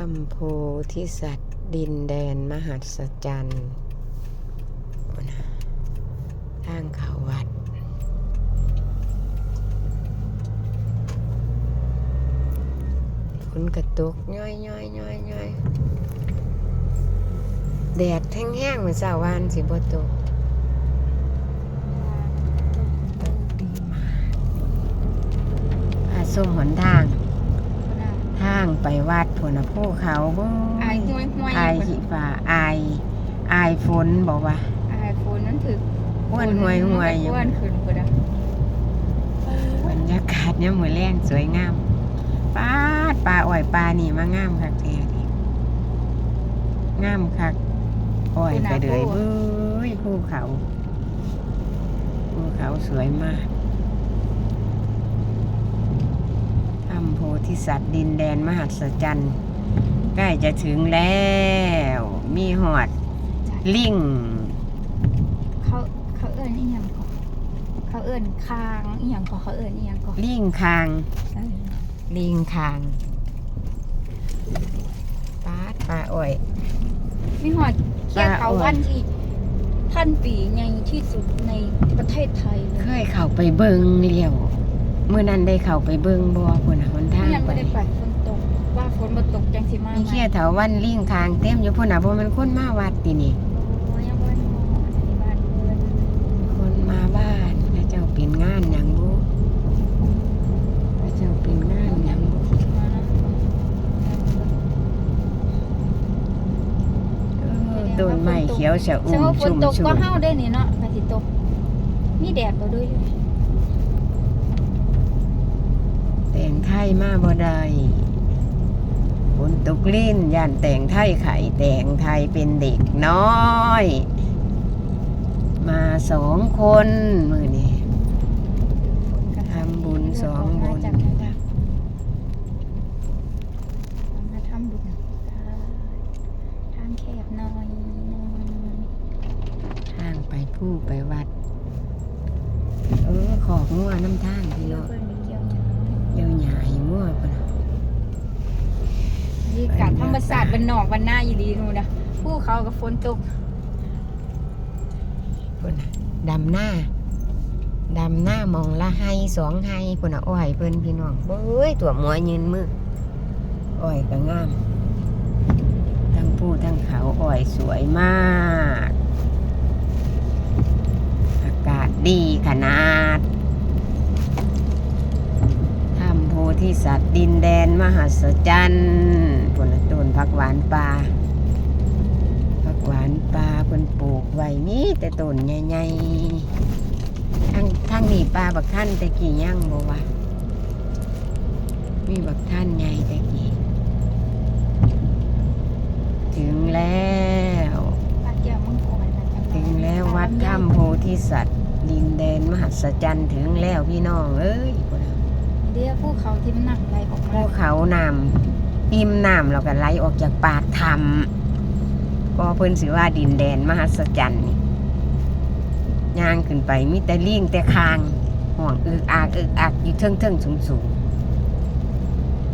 ถ้ำโพธิสัตว์ดินแดนมหัศจรรย์ทางเขาวัด ฝนกระตุกย้อยย้อยย้อยย้อยแดดแห้งๆเหมือนสาวานสิบตกตกดีมากพาส้มหนทางางไปวัดผลภูเขาบ่อายห้วยห้วยอายหิฟ้าอายอายฝนบอกว่าอายฝนนั้นถือห้วนห่วยห่วยอยู่ห้วนขึ้นพุ่นอะบรรยากาศเนี่ยามมือแรงสวยงามปาดปลาอ้อยปลานี่มางามคักแท้ดิงามคักอ้อยไปเลยเบ้ยภูเขาภูเขาสวยมากถ้ำ โพธิสัตว์ดินแดนมหัศจรรย์ใกล้จะถึงแล้ว มีหอด ลิงเขาเขาเอิ้นอีหยังก่อนเขาเอิ้นคางอีหยังก่อนเขาเอิ้นอีหยังก่อนลิงคาง เออลิงคางปาดปลาอ้อย มีหอดเขี้ยวเขาปลาอ้วนวันที่พันปีใหญ่ที่สุดในประเทศไทยเลเคยยเข้าไปเบิงเลี้ยว เมื่อนั้นได้เข้าไปเบิงบ่พุ่นน่ะหนทางยังไปไม่ได้ไปฝนตกว่าฝนบ่ตกจังสิมามีเขี้ยเถาวันลิงคางเต็มอยู่พุ่นน่ะบ่แมันคนมาวัดตินี่ โอ้ยยังบ่ได้มาอันนี้บ้านเพิ่นคนมาบ้านพระเจ้าเป็นงานหยังบุพระเจ้าเป็นงานหยังบุเออต้นไม้เขียวชะสอุ่มมมติฝชุ่นมตกชุ่ก็มเฮาได้นี่เนาะก็สิตกมีแดดบ่ด้วยอยู่ แต่งไทยมาบ่ได้ฝนตกลิ้นย่านแต่งไทยไข่แต่งไทยเป็นเด็กน้อย มาสองคนมือนี้ทำบุญสองบุญจากไหนล่ะมาทำบุญทางแคบหน่อยทางไปผู้ไปวัด เออขอกงัวน้ำทางพี่เดี๋ยวเนาะเพิ่นมีเกี่ยวจัง เดี๋ยวหยาให้งัวปะนะ นี่การธรรมศาสตร์ บ้านนอกบ้านหน้าอีหลีนู่นนะภูเขากับฝนตกพุ่นน่ะดำหน้าดำหน้ามองละให้สองให้พุ่นน่ะอ้อยเพิ่นพี่น้องเบ้ยตัวหมวยยืนมืออ้อยก็งามทั้งผู้ทั้งเขาอ้อยสวยมาก อากาศดีขนาดถ้ำโพธิสัตว์ดินแดนมหัศจรรย์ กหวานป่าผักหวานป่าเพิ่นปลูกไว้มีแต่ต้นใหญ่ๆทั้งทั้งนี้ปลาบักท่านแต่กี่ย่างบ่วะมีบักท่านใหญ่แต่กี่ถึงแล้วปลาแก้วมังกรนะจังหถึงแล้ววัดถ้ำโพธิสัตว์ ดินแดนมหัศจรรย์ถึงแล้วพี่น้องเอ้ยเดี๋ยวภูเขาที่มันหนักไหลออกภูมาเขาน้ำ อิ่มน้ำแล้วก็ไหลออกจากปากถ้ำก็เพิ่นสิว่าดินแดนมหัศจรรย์นี่ย่างขึ้นไปมีแต่ลิงแต่คางห่วงอึกอักอึกอักอยู่เทิงเทิงสูงสูง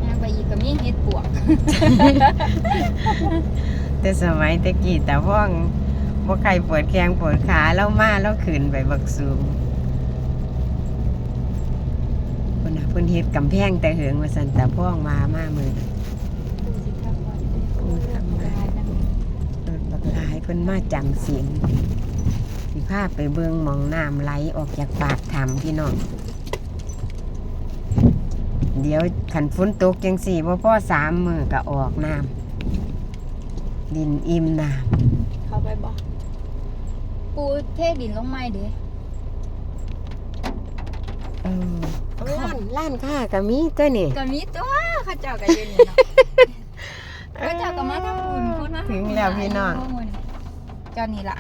ย่างไปอีกก็มีเห็ดปวกๆแต่สมัยตะกี้แต่ว่องว่าใครปวดแข้งปวดขาแล้วมาแล้วขึ้นไปบักสูงเพิ่นน่ะเพิ่นเฮ็ดกำแพงแต่เหิงว่าซั่นแต่พ่องมามามือนั้นรถบักหลาย เพิ่นมาจำศีลสิพาไปเบิ่งหมองน้ำไหลออกจากปากถ้ำพี่น้อง เดี๋ยวขันฝนตกจังสี่บ่พอสามมือก็ออกน้ำดินอิ่มน้เข้าไปบอกปูเทดินลงไม้เด้ำเออร้านร้านค้าก็มีตัวนี่ก็มีตัวเข้าเจ้าก็ยืนอยู่เนาะเข้าเจ้าก็มาทำบุญพูดมาถึงแล้วพี่น้อง เจ้านี่ละ